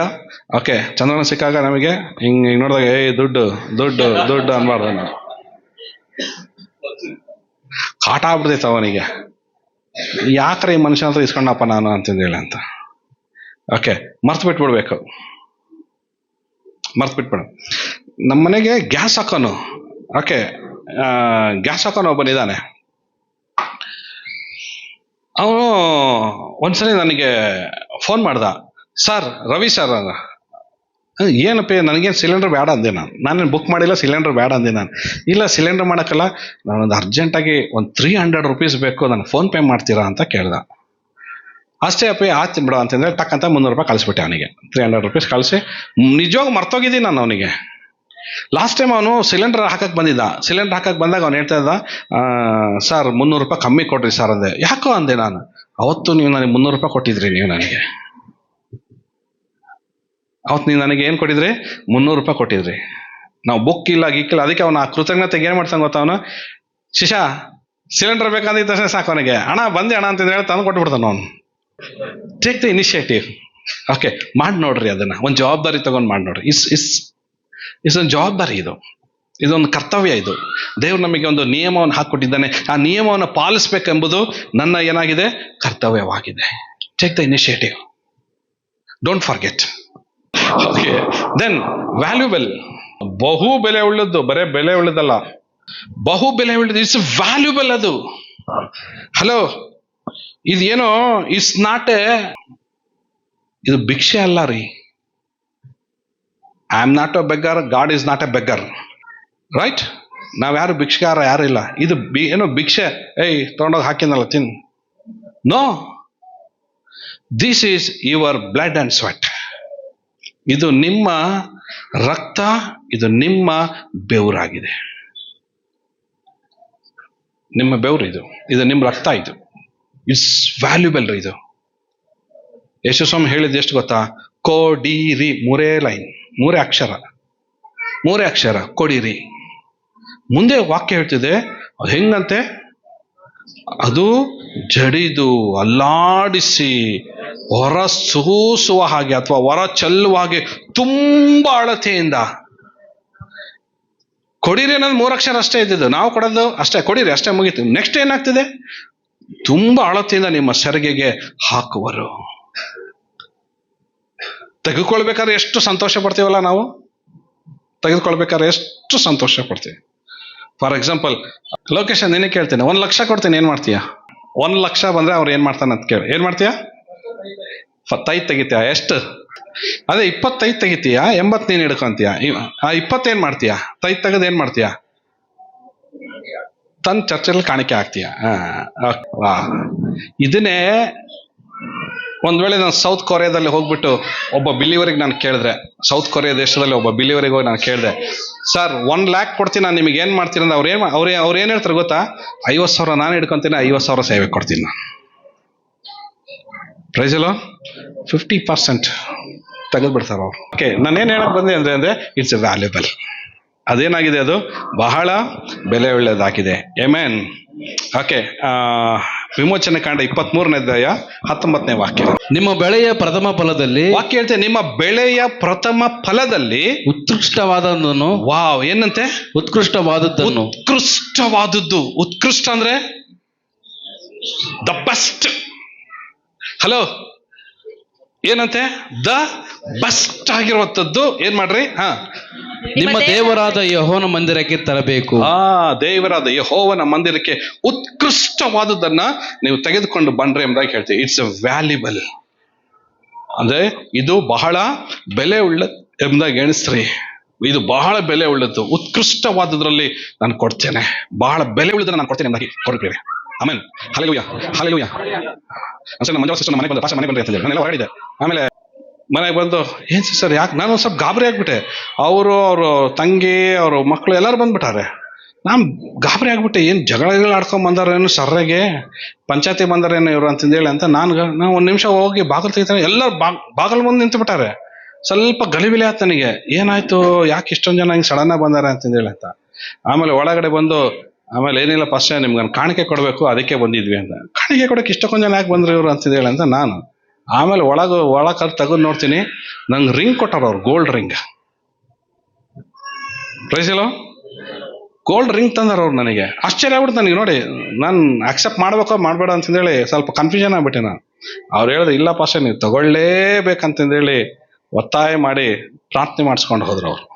ಓಕೆ ಚಂದ್ರನ ಸಿಕ್ಕಾಗ ನಮಗೆ ಹಿಂಗ್ ಹಿಂಗ್ ನೋಡಿದಾಗ, ಏಯ್, ದುಡ್ಡು ದುಡ್ಡು ದುಡ್ಡು ಅನ್ಬಾರ್ದು ನಾವು ಕಾಟ ಆಗ್ಬಿಡ್ತೈತೆ ಅವನಿಗೆ. ಯಾಕ್ರೆ ಈ ಮನುಷ್ಯ ಅಂತ ಇಸ್ಕೊಂಡಪ್ಪ ನಾನು ಅಂತಂದೇಳಿ ಅಂತ. ಓಕೆ ಮರ್ತು ಬಿಟ್ಬಿಡ್ಬೇಕು ಮರ್ತು ಬಿಟ್ಬಿಡು ನಮ್ಮ ಮನೆಗೆ ಗ್ಯಾಸ್ ಹಾಕೋನು. ಓಕೆ ಗ್ಯಾಸ್ ಹಾಕೋನು ಒಬ್ಬನಿದ್ದಾನೆ ಅವನು ಒಂದ್ಸರಿ ನನಗೆ ಫೋನ್ ಮಾಡ್ದ ಸರ್ ರವಿ ಸರ್. ಅಂದ. "ಅಹ್, ಏನಪ್ಪ ನನಗೇನು ಸಿಲಿಂಡರ್ ಬೇಡ ಅಂದೆ ನಾನು. ನಾನೇನು ಬುಕ್ ಮಾಡಿಲ್ಲ ಸಿಲಿಂಡರ್ ಬೇಡ ಅಂದೆ ನಾನು. ಇಲ್ಲ ಸಿಲಿಂಡರ್ ಮಾಡೋಕ್ಕಲ್ಲ. ನಾನೊಂದು ಅರ್ಜೆಂಟಾಗಿ ಒಂದು ತ್ರೀ ಹಂಡ್ರೆಡ್ ರುಪೀಸ್ ಬೇಕು ನಾನು ಫೋನ್ಪೇ ಮಾಡ್ತೀರಾ ಅಂತ ಕೇಳ್ದ. ಅಷ್ಟೇ ಅಪ್ಪಿ, ಆಯ್ತು ಬಿಡ ಅಂತಂದ್ರೆ ತಕ್ಕಂತ ಮುನ್ನೂರು ರೂಪಾಯಿ ಕಳಿಸ್ಬಿಟ್ಟೆ ಅವನಿಗೆ. ತ್ರೀ ಹಂಡ್ರೆಡ್ ರುಪೀಸ್ ಕಳಿಸಿ. ನಿಜವಾಗ ಮರ್ತೋಗಿದ್ದೀನಿ ನಾನು ಅವನಿಗೆ. ಲಾಸ್ಟ್ ಟೈಮ್ ಅವನು ಸಿಲಿಂಡರ್ ಹಾಕಕ್ಕೆ ಬಂದಿದ್ದ. ಸಿಲಿಂಡರ್ ಹಾಕಕ್ಕೆ ಬಂದಾಗ ಅವ್ನು ಹೇಳ್ತಾ ಇದ್ದ ಸರ್ ಮುನ್ನೂರು ರೂಪಾಯಿ ಕಮ್ಮಿ ಕೊಡ್ರಿ ಸರ್ ಅಂದೆ. ಯಾಕೋ ಅಂದೆ ನಾನು. ಅವತ್ತು ನೀವು ನನಗೆ ಮುನ್ನೂರು ರೂಪಾಯಿ ಕೊಟ್ಟಿದ್ರಿ ನೀವು ನನಗೆ. ಅವತ್ತು ನೀವು ನನಗೆ ಏನು ಕೊಟ್ಟಿದ್ರಿ? ಮುನ್ನೂರು ರೂಪಾಯಿ ಕೊಟ್ಟಿದ್ರಿ. ನಾವು ಬುಕ್ ಇಲ್ಲ ಗಿಕ್ಕಿಲ್ಲ ಅದಕ್ಕೆ ಅವನು ಆ ಕೃತಜ್ಞತೆಗೆ ಏನು ಮಾಡ್ತಾನೆ ಗೊತ್ತಾ ಅವನು? ಶಿಶಾ ಸಿಲಿಂಡರ್ ಬೇಕಂದಿದ್ದ ತಕ್ಷಣ ಸಾಕು ಅವನಿಗೆ. ಹಣ ಬಂದೆ ಹಣ ಅಂತಂದ್ರೆ ಹೇಳಿ ತಂದು ಕೊಟ್ಬಿಡ್ತಾನೆ ಅವನು. ಟೇಕ್ ದ ಇನಿಷಿಯೇಟಿವ್ ಓಕೆ ಮಾಡಿ ನೋಡ್ರಿ ಅದನ್ನ. ಒಂದು ಜವಾಬ್ದಾರಿ ತಗೊಂಡು ಮಾಡಿ ನೋಡ್ರಿ. ಇಸ್ ಇಸ್ ಇಸ್ ಒಂದು ಜವಾಬ್ದಾರಿ ಇದು. ಇದೊಂದು ಕರ್ತವ್ಯ ಇದು. ದೇವ್ರು ನಮಗೆ ಒಂದು ನಿಯಮವನ್ನು ಹಾಕಿಕೊಟ್ಟಿದ್ದಾನೆ. ಆ ನಿಯಮವನ್ನು ಪಾಲಿಸ್ಬೇಕೆಂಬುದು ನನ್ನ ಏನಾಗಿದೆ? ಕರ್ತವ್ಯವಾಗಿದೆ. Take the initiative don't forget okay then valuable ಬಹು ಬೆಲೆ ಉಳ್ಳದ್ದು. ಬರೇ ಬೆಲೆ ಉಳ್ಳದಲ್ಲ. ಬಹು ಬೆಲೆ ಉಳ್ಳದು ಇಟ್ಸ್ ವ್ಯಾಲ್ಯೂಬಲ್ ಅದು. ಹಲೋ ಇದೇನೋ ಇಟ್ಸ್ ನಾಟ್ ಎ, ಇದು ಭಿಕ್ಷೆ ಅಲ್ಲ ರೀ. I am not a beggar God is not a beggar right ನಾವು ಯಾರು ಭಿಕ್ಷೆಗಾರ, ಯಾರು ಇಲ್ಲ. ಇದು ಬಿ, ಏನೋ ಭಿಕ್ಷೆ. ಏಯ್, ತೊಗೊಂಡೋಗಿ ಹಾಕಿನಲ್ಲ ತಿನ್ no this is your blood and sweat ಇದು ನಿಮ್ಮ ರಕ್ತ, ಇದು ನಿಮ್ಮ ಬೆವರಾಗಿದೆ. ನಿಮ್ಮ ಬೆವರು ಇದು. ಇದು ನಿಮ್ಮ ರಕ್ತ ಇದು. ಇಟ್ಸ್ ವ್ಯಾಲ್ಯೂಬಲ್ ರೀ ಇದು. ಯಶಸ್ವಾಮಿ ಹೇಳಿದ್ದು ಎಷ್ಟು ಗೊತ್ತಾ? ಕೋಡಿರಿ, ಮೂರೇ ಲೈನ್, ಮೂರೇ ಅಕ್ಷರ ಮೂರೇ ಅಕ್ಷರ, ಕೊಡಿರಿ. ಮುಂದೆ ವಾಕ್ಯ ಹೇಳ್ತಿದೆ, ಅದು ಹೆಂಗಂತೆ? ಅದು ಜಡಿದು, ಅಲ್ಲಾಡಿಸಿ, ಹೊರ ಸೂಸುವ ಹಾಗೆ ಅಥವಾ ಹೊರ ಚೆಲ್ಲುವ ಹಾಗೆ ತುಂಬ ಅಳತೆಯಿಂದ. ಕೊಡಿರಿ ಅನ್ನೋದು ಮೂರಕ್ಷರ ಅಷ್ಟೇ ಇದ್ದಿದ್ದು. ನಾವು ಕೊಡೋದು ಅಷ್ಟೇ, ಕೊಡಿರಿ, ಅಷ್ಟೇ ಮುಗೀತು. ನೆಕ್ಸ್ಟ್ ಏನಾಗ್ತಿದೆ? ತುಂಬಾ ಅಳತೆಯಿಂದ ನಿಮ್ಮ ಸೆರಿಗೆಗೆ ಹಾಕುವರು. ತೆಗೆದುಕೊಳ್ಬೇಕಾದ್ರೆ ಎಷ್ಟು ಸಂತೋಷ ಪಡ್ತೀವಲ್ಲ ನಾವು? ತೆಗೆದುಕೊಳ್ಬೇಕಾದ್ರೆ ಎಷ್ಟು ಸಂತೋಷ ಪಡ್ತೀವಿ? ಫಾರ್ ಎಕ್ಸಾಂಪಲ್ ಲೊಕೇಶನ್ ನಿನಗೆ ಕೇಳ್ತೀನಿ. ಒಂದು ಲಕ್ಷ ಕೊಡ್ತೀನಿ, ಏನು ಮಾಡ್ತೀಯಾ? ಒಂದು ಲಕ್ಷ ಬಂದ್ರೆ ಅವ್ರು ಏನು ಮಾಡ್ತಾನೆ ಅಂತ ಕೇಳಿ. ಏನು ಮಾಡ್ತೀಯಾ? ಇಪ್ಪತ್ತೈದು ತೆಗಿತೀಯ? ಎಷ್ಟು? ಅದೇ ಇಪ್ಪತ್ತೈದು ತೆಗಿತೀಯಾ? ಎಂಬತ್ತು ನೀನು ಹಿಡ್ಕೊಂತೀಯ? ಆ ಇಪ್ಪತ್ತೇನು ಮಾಡ್ತೀಯಾ? ತೈದು ತೆಗೆದು ಏನು ಮಾಡ್ತೀಯಾ? ತನ್ನ ಚರ್ಚೆಯಲ್ಲಿ ಕಾಣಿಕೆ ಆಗ್ತೀಯ? ಇದನ್ನೇ ಒಂದ್ ವೇಳೆ ನಾನು ಸೌತ್ ಕೊರಿಯಾದಲ್ಲಿ ಹೋಗ್ಬಿಟ್ಟು ಒಬ್ಬ ಬಿಲಿವರಿಗೆ ನಾನು ಕೇಳಿದ್ರೆ ಸೌತ್ ಕೊರಿಯಾ ದೇಶದಲ್ಲಿ ಒಬ್ಬ ಬಿಲಿವರಿಗೆ ಹೋಗಿ ನಾನು ಕೇಳಿದೆ, ಸರ್ ಒನ್ ಲ್ಯಾಕ್ ಕೊಡ್ತೀನಿ, ನಾನು ನಿಮಗೆ ಏನು ಮಾಡ್ತೀನಿ? ಅಂದ್ರೆ ಅವ್ರು ಏನು ಅವ್ರು ಅವ್ರು ಏನು ಹೇಳ್ತಾರೆ ಗೊತ್ತಾ? ಐವತ್ತು ಸಾವಿರ ನಾನು ಹಿಡ್ಕೊಂತೀನಿ, ಐವತ್ತು ಸಾವಿರ ಸೇವೆ ಕೊಡ್ತೀನಿ ನಾನು. ಪ್ರೈಸ್ ಅಲ್ಲ ಫಿಫ್ಟಿ ಪರ್ಸೆಂಟ್ ತೆಗೆದ್ಬಿಡ್ತಾರೆ ಅವ್ರು. ಓಕೆ ನಾನು ಏನು ಹೇಳಕ್ ಬಂದೆ ಅಂದ್ರೆ ಅಂದರೆ ಇಟ್ಸ್ ಎ ವ್ಯಾಲ್ಯೂಬಲ್ ಅದೇನಾಗಿದೆ ಅದು? ಬಹಳ ಬೆಲೆ ಒಳ್ಳೇದಾಗಿದೆ. ಎಮೆನ್ ಓಕೆ ವಿಮೋಚನೆ ಕಾಂಡ ಇಪ್ಪತ್ಮೂರನೇ ಅಧ್ಯಾಯ ಹತ್ತೊಂಬತ್ತನೇ ವಾಕ್ಯ. ನಿಮ್ಮ ಬೆಳೆಯ ಪ್ರಥಮ ಫಲದಲ್ಲಿ ವಾಕ್ಯ ಹೇಳ್ತೇನೆ ನಿಮ್ಮ ಬೆಳೆಯ ಪ್ರಥಮ ಫಲದಲ್ಲಿ ಉತ್ಕೃಷ್ಟವಾದದ್ದನ್ನು ವಾವ್ ಏನಂತೆ? ಉತ್ಕೃಷ್ಟವಾದದ್ದನ್ನು ಉತ್ಕೃಷ್ಟವಾದದ್ದು. ಉತ್ಕೃಷ್ಟ ಅಂದ್ರೆ ದ ಬೆಸ್ಟ್ ಹಲೋ ಏನಂತೆ? ದ ಬೆಸ್ಟ್ ಆಗಿರುವಂತದ್ದು ಏನ್ ಮಾಡ್ರಿ? ಹಾ. ನಿಮ್ಮ ದೇವರಾದ ಯಹೋನ ಮಂದಿರಕ್ಕೆ ತರಬೇಕು. ಆ ದೇವರಾದ ಯಹೋವನ ಮಂದಿರಕ್ಕೆ ಉತ್ಕೃಷ್ಟವಾದದನ್ನ ನೀವು ತೆಗೆದುಕೊಂಡು ಬಂದ್ರೆ ಎಂಬುದಾಗಿ ಹೇಳ್ತೀವಿ. ಇಟ್ಸ್ ಅ ವ್ಯಾಲ್ಯೂಬಲ್ ಅಂದ್ರೆ ಇದು ಬಹಳ ಬೆಲೆ ಉಳ್ಳ ಎಂಬುದಾಗಿ ಎಣಿಸ್ರಿ. ಇದು ಬಹಳ ಬೆಲೆ ಉಳ್ಳದ್ದು. ಉತ್ಕೃಷ್ಟವಾದದ್ರಲ್ಲಿ ನಾನು ಕೊಡ್ತೇನೆ. ಬಹಳ ಬೆಲೆ ಉಳ್ಳದನ್ನ ನಾನು ಕೊಡ್ತೇನೆ ಎಂಬುದಾಗಿ ಕೊಡ್ತೀರಿ ಆಮೇಲೆ ಹಲೆಲುಯ್ಯ ಹಲೆಲುಯ್ಯ ಸರ್ ಮಂಜಾವ ಸಿಸ್ಟರ್ ಮನೆಗೆ ಬಂದು ಪಾಶ ಮನೆ ಬಂದ್ರೆ ಅಂತ ನಾನೆಲ್ಲ ಹೊರಡಿದೆ ಆಮೇಲೆ ಮನೆಗೆ ಬಂದು, ಏನ್ ಸರ್ ಯಾಕೆ? ನಾನು ಸ್ವಲ್ಪ ಗಾಬರಿ ಆಗ್ಬಿಟ್ಟೆ. ಅವರು ಅವರು ತಂಗಿ, ಅವರು ಮಕ್ಕಳು ಎಲ್ಲರೂ ಬಂದ್ಬಿಟ್ಟಾರೆ. ನಾನು ಗಾಬರಿ ಆಗ್ಬಿಟ್ಟೆ. ಏನು ಜಗಳಗಳು ಆಡ್ಕೊಂಡ್ ಬಂದಾರೇನು ಸರ್ರೆಗೆ? ಪಂಚಾಯತಿ ಬಂದಾರೇನು ಇವರು ಅಂತಂದೇಳಿ ಅಂತ ನಾನು ನಾವು ಒಂದು ನಿಮಿಷ ಹೋಗಿ ಬಾಗಿಲು ತೆಗಿತಾನೆ ಎಲ್ಲರೂ ಬಾಗ್ ಬಾಗಿಲು ಮುಂದೆ ನಿಂತುಬಿಟ್ಟಾರೆ. ಸ್ವಲ್ಪ ಗಲಿಬಿಲಿ ಆಯ್ತು ನನಗೆ. ಏನಾಯ್ತು? ಯಾಕೆ ಇಷ್ಟೊಂದು ಜನ ಹಿಂಗೆ ಸಡನ್ ಬಂದಾರ ಬಂದಾರೆ ಅಂತಂದೇಳಿ ಅಂತ. ಆಮೇಲೆ ಒಳಗಡೆ ಬಂದು ಆಮೇಲೆ ಏನಿಲ್ಲ ಫಸ್ಟ್ ನಿಮ್ಗೆ ನಾನು ಕಾಣಿಕೆ ಕೊಡಬೇಕು, ಅದಕ್ಕೆ ಬಂದಿದ್ವಿ ಅಂತ. ಕಾಣಿಕೆ ಕೊಡಕ್ಕೆ ಇಷ್ಟಕ್ಕೊಂದು ಜನ ಯಾಕೆ ಬಂದ್ರು ಇವರು ಅಂತಿದ್ದೇಳಿ ಅಂತ ನಾನು. ಆಮೇಲೆ ಒಳಗೆ ಒಳಗೆ ತಗೊಂಡು ನೋಡ್ತೀನಿ, ನಂಗೆ ರಿಂಗ್ ಕೊಟ್ಟಾರ ಅವ್ರು ಗೋಲ್ಡ್ ರಿಂಗ್ ಪ್ರೈಸ್ ಎಲ್ಲೋ ಗೋಲ್ಡ್ ರಿಂಗ್ ತಂದಾರ ಅವ್ರು ನನಗೆ. ಆಶ್ಚರ್ಯ ಆಗ್ಬಿಡ್ತು ನನಗೆ, ನೋಡಿ, ನಾನು ಅಕ್ಸೆಪ್ಟ್ ಮಾಡ್ಬೇಕೋ ಮಾಡಬೇಡ ಅಂತಂದೇಳಿ ಸ್ವಲ್ಪ ಕನ್ಫ್ಯೂಷನ್ ಆಗ್ಬಿಟ್ಟೆ ನಾನು. ಅವ್ರು ಹೇಳಿದ್ರು, ಇಲ್ಲ ಪಾಶ ನೀವು ತಗೊಳ್ಳೇಬೇಕಂತಂದೇಳಿ, ಒತ್ತಾಯ ಮಾಡಿ ಪ್ರಾರ್ಥನೆ ಮಾಡಿಸ್ಕೊಂಡು ಹೋದ್ರು ಅವ್ರು.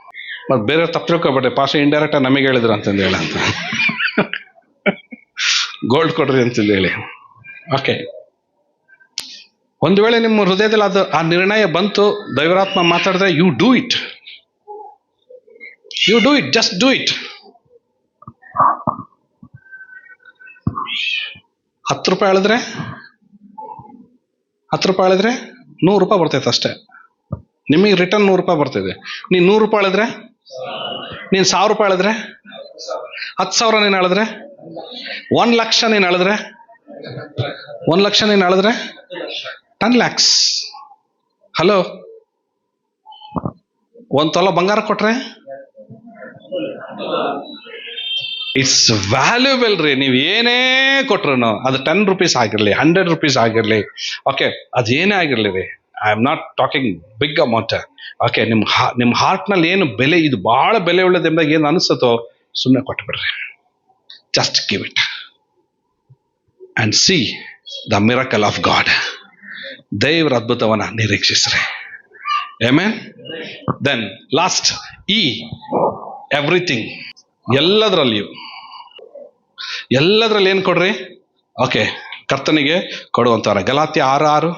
ಮತ್ತೆ ಬೇರೆ ತಪ್ಪು ತಿಳ್ಕೊಬೇಡ್ರಿ ಪಾಶ ಇಂಡೈರೆಕ್ಟ್ ನಮಗೆ ಹೇಳಿದ್ರು ಅಂತಂದೇಳಿ ಅಂತ. ಗೋಲ್ಡ್ ಕೊಡ್ರಿ ಅಂತಂದು ಹೇಳಿ. ಓಕೆ ಒಂದು ವೇಳೆ ನಿಮ್ಮ ಹೃದಯದಲ್ಲಿ ಅದು, ಆ ನಿರ್ಣಯ ಬಂತು, ದೈವರಾತ್ಮ ಮಾತಾಡಿದ್ರೆ you do it you do it just do it ಹತ್ತು ರೂಪಾಯಿ ಅಳಿದ್ರೆ ಹತ್ತು ರೂಪಾಯಿ ಅಳಿದ್ರೆ ನೂರು ರೂಪಾಯಿ ಬರ್ತೈತೆ ಅಷ್ಟೇ. ನಿಮಗೆ ರಿಟರ್ನ್ ನೂರು ರೂಪಾಯಿ ಬರ್ತಿದೆ ನೀನು ನೂರು ರೂಪಾಯಿ ಹೇಳಿದ್ರೆ? ನೀನು ಸಾವಿರ ರೂಪಾಯಿ ಹೇಳಿದ್ರೆ? ಹತ್ತು ಸಾವಿರ ನೀನು ಹೇಳಿದ್ರೆ? ಒಂದು ಲಕ್ಷ ನೀನು ಹೇಳಿದ್ರೆ? ಒಂದು ಲಕ್ಷ ನೀನು ಹೇಳಿದ್ರೆ? ಟೆನ್ ಲ್ಯಾಕ್ಸ್ ಹಲೋ ಒಂದು ತೊಲ ಬಂಗಾರ ಕೊಟ್ರೆ? ಇಟ್ಸ್ ವ್ಯಾಲ್ಯೂಬಲ್ ರೀ. ನೀವು ಏನೇ ಕೊಟ್ರು ಅದು ಟೆನ್ ರುಪೀಸ್ ಆಗಿರಲಿ ಹಂಡ್ರೆಡ್ ರುಪೀಸ್ ಆಗಿರಲಿ. ಓಕೆ ಅದೇನೇ ಆಗಿರಲಿ ರೀ. I am not talking big amount okay ನಿಮ್ಮ ಹಾ ನಿಮ್ಮ ಹಾರ್ಟ್ನಲ್ಲಿ ಏನು ಬೆಲೆ ಇದು ಭಾಳ ಬೆಲೆ ಉಳ್ಳದೆಂಬಾಗ ಏನು ಅನಿಸುತ್ತೋ ಸುಮ್ಮನೆ ಕೊಟ್ಬಿಡ್ರಿ just give it and see the miracle of God ದೇವರ ಅದ್ಭುತವನ್ನ ನಿರೀಕ್ಷಿಸ್ರಿ. ಏಮೇನ್ ದೆನ್ ಲಾಸ್ಟ್ ಈ ಎವ್ರಿಥಿಂಗ್ ಎಲ್ಲದರಲ್ಲಿಯೂ, ಎಲ್ಲದರಲ್ಲಿ ಏನು ಕೊಡ್ರಿ? ಓಕೆ ಕರ್ತನಿಗೆ ಕೊಡುವಂಥವ್ರ ಗಲಾತಿ ಆರು ಆರು.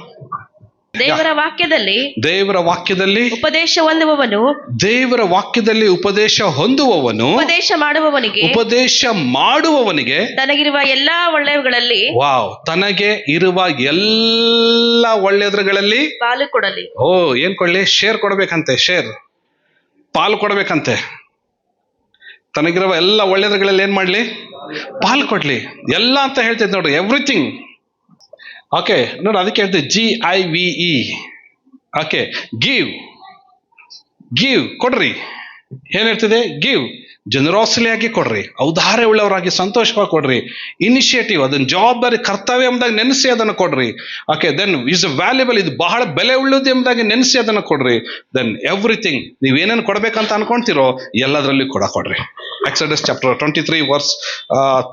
ದೇವರ ವಾಕ್ಯದಲ್ಲಿ ದೇವರ ವಾಕ್ಯದಲ್ಲಿ ಉಪದೇಶ ಹೊಂದುವವನು ದೇವರ ವಾಕ್ಯದಲ್ಲಿ ಉಪದೇಶ ಹೊಂದುವವನು ಉಪದೇಶ ಮಾಡುವವನಿಗೆ ಉಪದೇಶ ಮಾಡುವವನಿಗೆ ತನಗಿರುವ ಎಲ್ಲಾ ಒಳ್ಳೆಯವುಗಳಲ್ಲಿ ವಾವ್ ತನಗೆ ಇರುವ ಎಲ್ಲ ಒಳ್ಳೆಯದ್ರಗಳಲ್ಲಿ ಪಾಲು ಕೊಡಲಿ. ಓ ಏನ್ ಕೊಡ್ಲಿ? ಶೇರ್ ಕೊಡ್ಬೇಕಂತೆ ಶೇರ್. ಪಾಲು ಕೊಡಬೇಕಂತೆ. ತನಗಿರುವ ಎಲ್ಲ ಒಳ್ಳೆಯದ್ರಗಳಲ್ಲಿ ಏನ್ ಮಾಡ್ಲಿ? ಪಾಲ್ ಕೊಡ್ಲಿ. ಎಲ್ಲ ಅಂತ ಹೇಳ್ತಿದ್ ನೋಡ್ರಿ ಎವ್ರಿಥಿಂಗ್ ಓಕೆ ನೋಡಿ ಅದಕ್ಕೆ ಹೇಳ್ತೀವಿ G I V E okay give give ಕೊಡ್ರಿ. ಏನ್ ಹೇಳ್ತಿದೆ? ಗಿವ್ ಜನರೋಸಲಿ ಆಗಿ ಕೊಡ್ರಿ. ಔದಾರ್ಯ ಉಳ್ಳವರಾಗಿ ಸಂತೋಷವಾಗಿ ಕೊಡ್ರಿ. ಇನಿಷಿಯೇಟಿವ್ ಅದನ್ನ ಜವಾಬ್ದಾರಿ, ಕರ್ತವ್ಯ ಎಂಬುದಾಗಿ ನೆನೆಸಿ ಅದನ್ನು ಕೊಡ್ರಿ. ಓಕೆ ದೆನ್ ಇಸ್ ವ್ಯಾಲ್ಯೂಬಲ್ ಇದು ಬಹಳ ಬೆಲೆ ಉಳ್ಳದು ಎಂಬುದಾಗಿ ನೆನೆಸಿ ಅದನ್ನು ಕೊಡ್ರಿ. ದೆನ್ ಎವ್ರಿಥಿಂಗ್ ನೀವೇನೇನು ಕೊಡ್ಬೇಕಂತ ಅನ್ಕೊಂತೀರೋ ಎಲ್ಲದರಲ್ಲಿ ಕೂಡ ಕೊಡ್ರಿ. Exodus chapter twenty three verse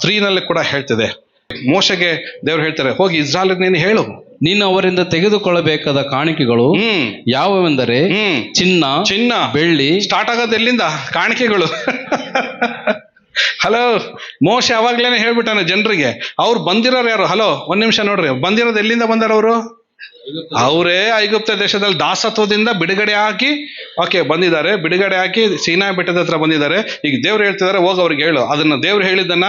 ತ್ರೀನಲ್ಲಿ ಕೂಡ ಹೇಳ್ತಿದೆ. ಮೋಶಗೆ ದೇವ್ರು ಹೇಳ್ತಾರೆ ಹೋಗಿ ಇಸ್ರಾಲ್ ನೀನು ಹೇಳು. ನೀನು ಅವರಿಂದ ತೆಗೆದುಕೊಳ್ಳಬೇಕಾದ ಕಾಣಿಕೆಗಳು ಯಾವವೆಂದರೆ ಯಾವುವೆಂದರೆ ಚಿನ್ನ ಚಿನ್ನ. ಬೆಳ್ಳಿ. ಸ್ಟಾರ್ಟ್ ಆಗೋದು ಎಲ್ಲಿಂದ? ಕಾಣಿಕೆಗಳು. ಹಲೋ ಮೋಶ ಅವಾಗ್ಲೇನೆ ಹೇಳ್ಬಿಟ್ಟಾನೆ ಜನರಿಗೆ. ಅವ್ರು ಬಂದಿರೋರು ಯಾರು? ಹಲೋ ಒಂದ್ ನಿಮಿಷ ನೋಡ್ರಿ. ಬಂದಿರೋದು ಎಲ್ಲಿಂದ ಬಂದಾರ ಅವರು? ಅವರೇ ಐಗುಪ್ತ ದೇಶದಲ್ಲಿ ದಾಸತ್ವದಿಂದ ಬಿಡುಗಡೆ ಹಾಕಿ ಓಕೆ ಬಂದಿದ್ದಾರೆ. ಬಿಡುಗಡೆ ಹಾಕಿ ಸೀನಾ ಬೆಟ್ಟದ ಹತ್ರ ಬಂದಿದ್ದಾರೆ. ಈಗ ದೇವ್ರು ಹೇಳ್ತಿದ್ದಾರೆ ಹೋಗಿ ಅವ್ರಿಗೆ ಹೇಳು. ಅದನ್ನ ದೇವ್ರು ಹೇಳಿದ್ದನ್ನ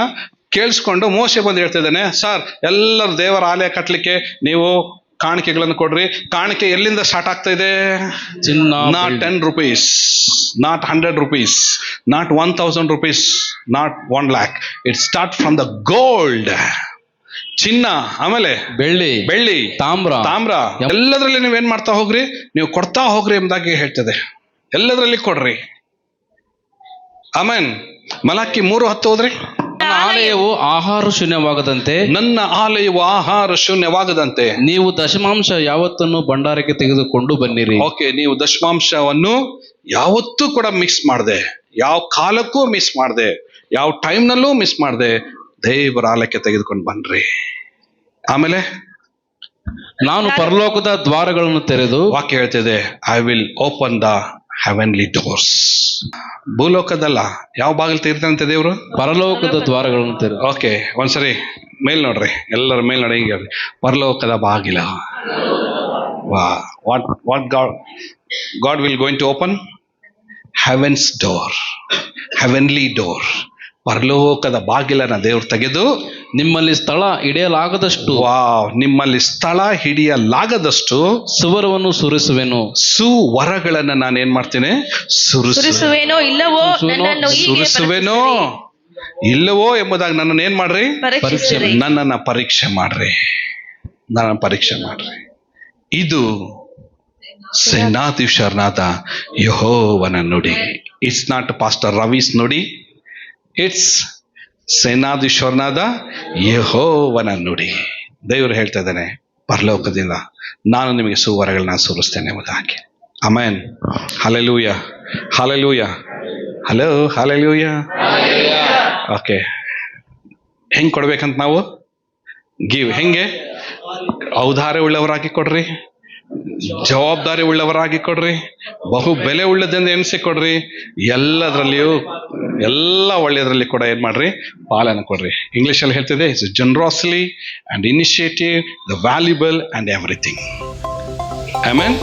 ಕೇಳಿಸ್ಕೊಂಡು ಮೋಸೆ ಬಂದು ಹೇಳ್ತಿದ್ದಾನೆ ಸರ್ ಎಲ್ಲರೂ ದೇವರ ಆಲಯ ಕಟ್ಟಲಿಕ್ಕೆ ನೀವು ಕಾಣಿಕೆಗಳನ್ನು ಕೊಡ್ರಿ. ಕಾಣಿಕೆ ಎಲ್ಲಿಂದ ಸ್ಟಾರ್ಟ್ ಆಗ್ತಾ ಇದೆ? Not. Ten rupees not hundred rupees not one thousand rupees not one lakh it start from the gold ಚಿನ್ನ ಆಮೇಲೆ ಬೆಳ್ಳಿ ಬೆಳ್ಳಿ ತಾಮ್ರ. ತಾಮ್ರ. ಎಲ್ಲದರಲ್ಲಿ ನೀವೇನ್ ಮಾಡ್ತಾ ಹೋಗ್ರಿ? ನೀವು ಕೊಡ್ತಾ ಹೋಗ್ರಿ ಎಂಬುದಾಗಿ ಹೇಳ್ತದೆ. ಎಲ್ಲದರಲ್ಲಿ ಕೊಡ್ರಿ. ಆಮೇನ್. ಮಲಾಕಿ ಮೂರು ಹತ್ತು ಹೋದ್ರಿ? ಆಲಯವು ಆಹಾರ ಶೂನ್ಯವಾಗದಂತೆ. ನನ್ನ ಆಲಯವು ಆಹಾರ ಶೂನ್ಯವಾಗದಂತೆ. ನೀವು ದಶಮಾಂಶ ಯಾವತ್ತನ್ನು ಭಂಡಾರಕ್ಕೆ ತೆಗೆದುಕೊಂಡು ಬನ್ನಿರಿ. ಓಕೆ ನೀವು ದಶಮಾಂಶವನ್ನು ಯಾವತ್ತೂ ಕೂಡ ಮಿಕ್ಸ್ ಮಾಡಿದೆ. ಯಾವ ಕಾಲಕ್ಕೂ ಮಿಸ್ ಮಾಡಿದೆ. ಯಾವ ಟೈಮ್ನಲ್ಲೂ ಮಿಸ್ ಮಾಡದೆ. ದೇವರ ಆಲಯಕ್ಕೆ ತೆಗೆದುಕೊಂಡು ಬನ್ರಿ. ಆಮೇಲೆ ನಾನು ಪರಲೋಕದ ದ್ವಾರಗಳನ್ನು ತೆರೆದು ವಾಕ್ಯ ಹೇಳ್ತಿದೆ I will open the heavenly doors ಭೂಲೋಕದಲ್ಲ ಯಾವ ಬಾಗಿಲು ತೆಗಿತಾನಂತೆ ದೇವರು? ಪರಲೋಕದ ದ್ವಾರಗಳನ್ನು ತೆರೆ ಓಕೆ ಒಂದ್ಸರಿ ಮೇಲ್ ನೋಡ್ರಿ ಎಲ್ಲರ ಮೇಲ್ ನೋಡಿ ಹಿಂಗೆ ಪರಲೋಕದ ಬಾಗಿಲ. ವಾ what what God God will going to open heavens door heavenly door ಪರಲೋಕದ ಬಾಗಿಲನ್ನ ದೇವ್ರು ತೆಗೆದು ನಿಮ್ಮಲ್ಲಿ ಸ್ಥಳ ಹಿಡಿಯಲಾಗದಷ್ಟು ವಾವ್ ನಿಮ್ಮಲ್ಲಿ ಸ್ಥಳ ಹಿಡಿಯಲಾಗದಷ್ಟು ಸುವರವನ್ನು ಸುರಿಸುವೆನು. ಸುವರಗಳನ್ನ ನಾನು ಏನ್ ಮಾಡ್ತೇನೆ? ಸುರಿಸು ಸುರಿಸುವೇನೋ ಇಲ್ಲವೋ? ಸುರಿಸುವೆನೋ, ನನ್ನನ್ನು ಹೀಗೆ ಸುರಿಸುವೆನೋ? ಇಲ್ಲವೋ ಎಂಬುದಾಗಿ ನನ್ನನ್ನು ಏನ್ ಮಾಡ್ರಿ? ಪರೀಕ್ಷೆ ನನ್ನನ್ನ ಪರೀಕ್ಷೆ ಮಾಡ್ರಿ. ನನ್ನ ಪರೀಕ್ಷೆ ಮಾಡ್ರಿ. ಇದು ಸೇನಾಧೀಶರ್ನಾದ ಯಹೋವನ ನುಡಿ. ಇಟ್ಸ್ ನಾಟ್ ಪಾಸ್ಟರ್ ರವೀಸ್ ನುಡಿ. ಇಟ್ಸ್ ಸೇನಾಧೀಶ್ವರನಾದ ಯಹೋವನ ನುಡಿ ದೇವರು ಹೇಳ್ತಾ ಇದ್ದಾನೆ ಪರಲೋಕದಿಂದ. ನಾನು ನಿಮಗೆ ಸುವರಗಳನ್ನ ಸುರಿಸ್ತೇನೆ ಎಂಬುದಾಗಿ. Amen hallelujah hallelujah hello hallelujah okay ಹೆಂಗೆ ಕೊಡ್ಬೇಕಂತ ನಾವು? ಗಿವ್ ಹೆಂಗೆ? ಔದಾರ್ಯ ಉಳ್ಳವರಾಗಿ ಕೊಡ್ರಿ. ಜವಾಬ್ದಾರಿ ಉಳ್ಳವರಾಗಿ ಕೊಡ್ರಿ ಬಹು ಬೆಲೆ ಉಳ್ಳದೆಂದು ಎಣಿಸಿ ಕೊಡ್ರಿ ಎಲ್ಲದರಲ್ಲಿಯೂ, ಎಲ್ಲ ಒಳ್ಳೆಯದರಲ್ಲಿ ಕೂಡ ಏನು ಮಾಡ್ರಿ, ಪಾಲನೆ ಕೊಡ್ರಿ. ಇಂಗ್ಲಿಷ್ ಅಲ್ಲಿ ಹೇಳ್ತಿದೆ it's generously and initiative the valuable and everything I mean